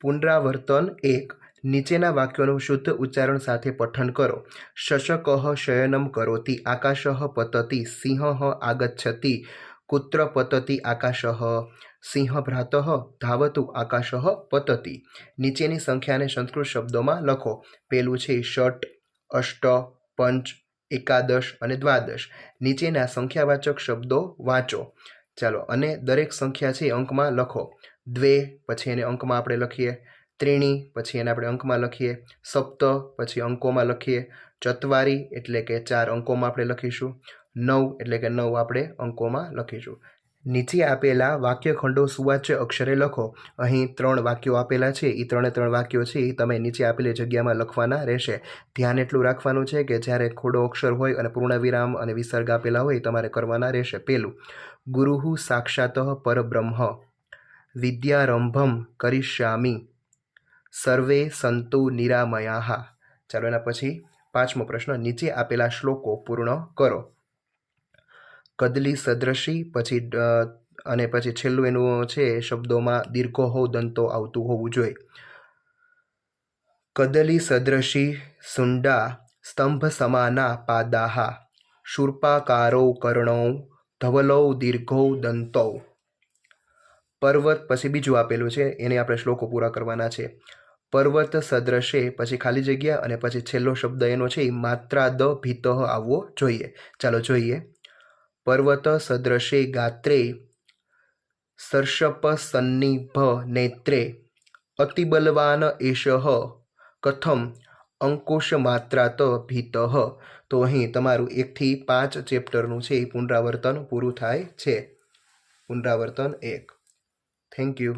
પુનરાવર્તન એક. નીચેના વાક્યોનું શુદ્ધ ઉચ્ચારણ સાથે પઠન કરો. શશકઃ શયનમ કરોતિ આકાશઃ પતતિ સિંહ આગચ્છતિ કુત્ર પતતિ આકાશઃ સિંહ ભ્રાતઃ ધાવતુ આકાશઃ પતતિ. નીચેની સંખ્યાને સંસ્કૃત શબ્દોમાં લખો. પેલું છે ષટ, અષ્ટ, પંચ, એકાદશ અને દ્વાદશ. નીચેના સંખ્યાવાચક શબ્દો વાંચો. ચાલો, અને દરેક સંખ્યા છે અંકમાં લખો. દ્વે, પછી એને અંકમાં આપણે લખીએ. ત્રીણી, પછી એને આપણે અંકમાં લખીએ. સપ્ત, પછી અંકોમાં લખીએ. ચત્વારી, એટલે કે ચાર અંકોમાં આપણે લખીશું. નવ, એટલે કે નવ આપણે અંકોમાં લખીશું. નીચે આપેલા વાક્યખંડો સુવાચ્ય અક્ષરે લખો. અહીં ત્રણ વાક્યો આપેલા છે. એ ત્રણે ત્રણ વાક્યો છે. એ તમે નીચે આપેલી જગ્યામાં લખવાના રહેશે. ધ્યાન એટલું રાખવાનું છે કે જ્યારે ખોડો અક્ષર હોય અને પૂર્ણવિરામ અને વિસર્ગ આપેલા હોય, તમારે કરવાના રહેશે. પહેલું ગુરુહુ સાક્ષાત પરબ્રહ્મ, વિદ્યારંભમ કરિષ્યામી, સર્વે સંતુ નિરામયા. ચાલો એના પછી પાંચમો પ્રશ્ન, નીચે આપેલા શ્લોકો પૂર્ણ કરો. કદલી સદ્રશી, પછી અને પછી છેલ્લું એનું છે શબ્દોમાં દીર્ઘો હો દંતો આવતું હોવું જોઈએ. કદલી સદ્રશી સુંડા સ્તંભ સમાના પાદાહા, શૂર્પાકારો કર્ણો, ધવલૌ દીર્ઘૌ દંતૌ. પર્વત પછી બીજું આપેલું છે, એને આપણે શ્લોકો પૂરા કરવાના છે. પર્વત સદ્રશે પછી ખાલી જગ્યા અને પછી છેલ્લો શબ્દ એનો છે એ માત્રા દ ભીતઃ આવવો જોઈએ. ચાલો જોઈએ. પર્વત સદૃશે ગાત્રે સર્ષપ સન્નિભ નેત્રે અતિબલવાન એષઃ, કથમ અંકુશ માત્રાત ભીતઃ. તો અહીં તમારું એકથી પાંચ ચેપ્ટરનું છે, એ પુનરાવર્તન પૂરું થાય છે. પુનરાવર્તન એક. Thank you